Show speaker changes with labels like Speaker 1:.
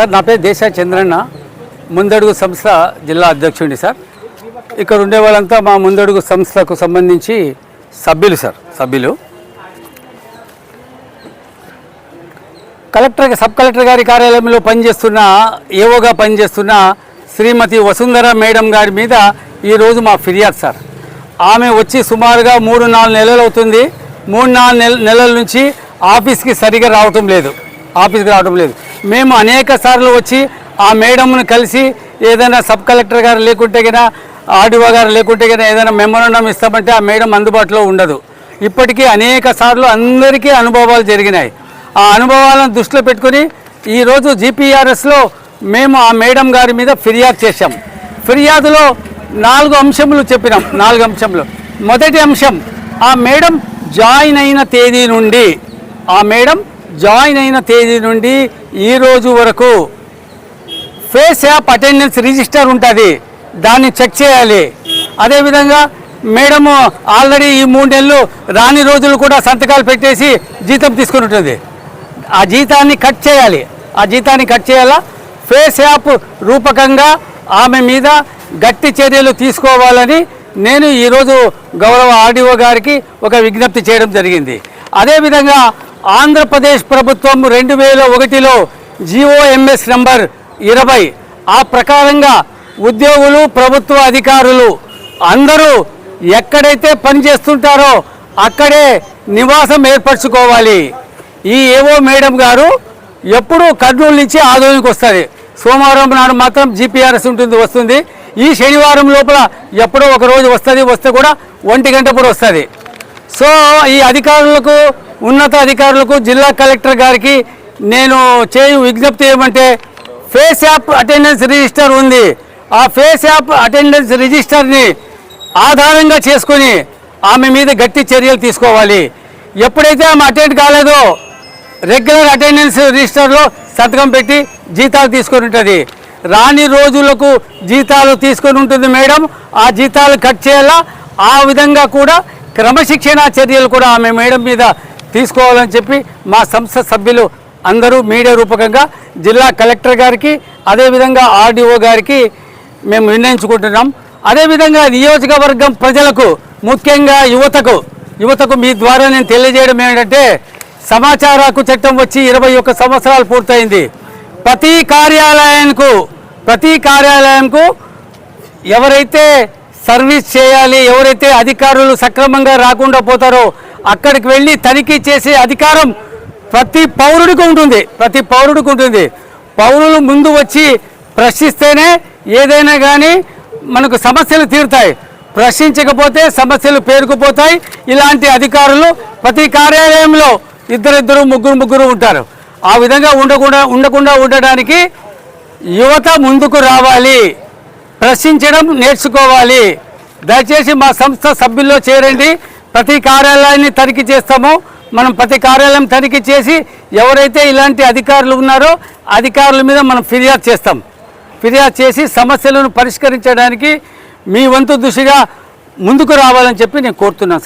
Speaker 1: Sir నా పేరు దేశ చంద్రన్న. ముందడుగు సంస్థ జిల్లా అధ్యక్షుడిని సార్. ఇక్కడ ఉండే వాళ్ళంతా మా ముందడుగు సంస్థకు సంబంధించి సభ్యులు సార్ సభ్యులు. కలెక్టర్ సబ్ కలెక్టర్ గారి కార్యాలయంలో పనిచేస్తున్న ఏవోగా పనిచేస్తున్న శ్రీమతి వసుంధర మేడం గారి మీద ఈరోజు మా ఫిర్యాదు సార్. ఆమె వచ్చి సుమారుగా మూడు నాలుగు నెలలు అవుతుంది. మూడు నాలుగు నెల నెలల నుంచి ఆఫీస్కి సరిగా రావటం లేదు. ఆఫీస్కి రావటం లేదు. మేము అనేక సార్లు వచ్చి ఆ మేడంను కలిసి ఏదైనా సబ్ కలెక్టర్ గారు లేకుంటే కన్నా ఆర్డీఓ గారు లేకుంటే కన్నా ఏదైనా మెమోరాండం ఇస్తామంటే ఆ మేడం అందుబాటులో ఉండదు. ఇప్పటికీ అనేక సార్లు అందరికీ అనుభవాలు జరిగినాయి. ఆ అనుభవాలను దృష్టిలో పెట్టుకుని ఈరోజు జీపీఆర్ఎస్లో మేము ఆ మేడం గారి మీద ఫిర్యాదు చేశాం. ఫిర్యాదులో నాలుగు అంశములు చెప్పినాం. నాలుగు అంశములు. మొదటి అంశం ఆ మేడం జాయిన్ అయిన తేదీ నుండి ఆ మేడం జాయిన్ అయిన తేదీ నుండి ఈ రోజు వరకు ఫేస్ యాప్ అటెండెన్స్ రిజిస్టర్ ఉంటుంది. దాన్ని చెక్ చేయాలి. అదేవిధంగా మేడము ఆల్రెడీ ఈ మూడు నెలలు రాని రోజులు కూడా సంతకాలు పెట్టేసి జీతం తీసుకుని ఉంటుంది. ఆ జీతాన్ని కట్ చేయాలి. ఆ జీతాన్ని కట్ చేయాలా? ఫేస్ యాప్ రూపకంగా ఆమె మీద గట్టి చర్యలు తీసుకోవాలని నేను ఈరోజు గౌరవ ఆర్డీఓ గారికి ఒక విజ్ఞప్తి చేయడం జరిగింది. అదేవిధంగా ఆంధ్రప్రదేశ్ ప్రభుత్వం రెండు వేల ఒకటిలో జిఓఎంఎస్ నంబర్ ఇరవై. ఆ ప్రకారంగా ఉద్యోగులు ప్రభుత్వ అధికారులు అందరూ ఎక్కడైతే పని చేస్తుంటారో అక్కడే నివాసం ఏర్పరచుకోవాలి. ఈ ఏవో మేడం గారు ఎప్పుడూ కర్నూలు నుంచి ఆదోళనకు వస్తుంది సోమవారం నాడు మాత్రం జీపీఆర్ఎస్ ఉంటుంది వస్తుంది. ఈ శనివారం లోపల ఎప్పుడో ఒకరోజు వస్తుంది వస్తే కూడా ఒంటి గంట కూడా వస్తుంది. సో ఈ అధికారులకు ఉన్నత అధికారులకు జిల్లా కలెక్టర్ గారికి నేను చేయు విజ్ఞప్తి ఏమంటే ఫేస్ యాప్ అటెండెన్స్ రిజిస్టర్ ఉంది. ఆ ఫేస్ యాప్ అటెండెన్స్ రిజిస్టర్ని ఆధారంగా చేసుకొని ఆమె మీద గట్టి చర్యలు తీసుకోవాలి. ఎప్పుడైతే ఆమె అటెండ్ కాలేదో రెగ్యులర్ అటెండెన్స్ రిజిస్టర్లో సంతకం పెట్టి జీతాలు తీసుకొని ఉంటుంది. రాని రోజులకు జీతాలు తీసుకొని ఉంటుంది మేడం. ఆ జీతాలు కట్ చేయాలా? ఆ విధంగా కూడా క్రమశిక్షణ చర్యలు కూడా ఆమె మేడం మీద తీసుకోవాలని చెప్పి మా సంస్థ సభ్యులు అందరూ మీడియా రూపకంగా జిల్లా కలెక్టర్ గారికి అదేవిధంగా ఆర్డీఓ గారికి మేము నిర్ణయించుకుంటున్నాం అదేవిధంగా నియోజకవర్గం ప్రజలకు ముఖ్యంగా యువతకు యువతకు మీ ద్వారా నేను తెలియజేయడం ఏంటంటే సమాచార హక్కు చట్టం వచ్చి ఇరవై ఒక్క సంవత్సరాలు పూర్తయింది. ప్రతి కార్యాలయానికి ప్రతి కార్యాలయంకు ఎవరైతే సర్వీస్ చేయాలి ఎవరైతే అధికారులు సక్రమంగా రాకుండా పోతారో అక్కడికి వెళ్ళి తనిఖీ చేసే అధికారం ప్రతి పౌరుడికి ఉంటుంది. ప్రతి పౌరుడికి ఉంటుంది. పౌరులు ముందు వచ్చి ప్రశ్నిస్తేనే ఏదైనా కానీ మనకు సమస్యలు తీరుతాయి. ప్రశ్నించకపోతే సమస్యలు పేరుకుపోతాయి. ఇలాంటి అధికారులు ప్రతి కార్యాలయంలో ఇద్దరిద్దరు ముగ్గురు ముగ్గురు ఉంటారు. ఆ విధంగా ఉండకుండా ఉండకుండా ఉండడానికి యువత ముందుకు రావాలి. ప్రశ్నించడం నేర్చుకోవాలి. దయచేసి మా సంస్థ సభ్యుల్లో చేరండి. ప్రతి కార్యాలయాన్ని తనిఖీ చేస్తామో. మనం ప్రతి కార్యాలయం తనిఖీ చేసి ఎవరైతే ఇలాంటి అధికారులు ఉన్నారో అధికారుల మీద మనం ఫిర్యాదు చేస్తాం. ఫిర్యాదు చేసి సమస్యలను పరిష్కరించడానికి మీ వంతు దృష్టిగా ముందుకు రావాలని చెప్పి నేను కోరుతున్నాను సార్.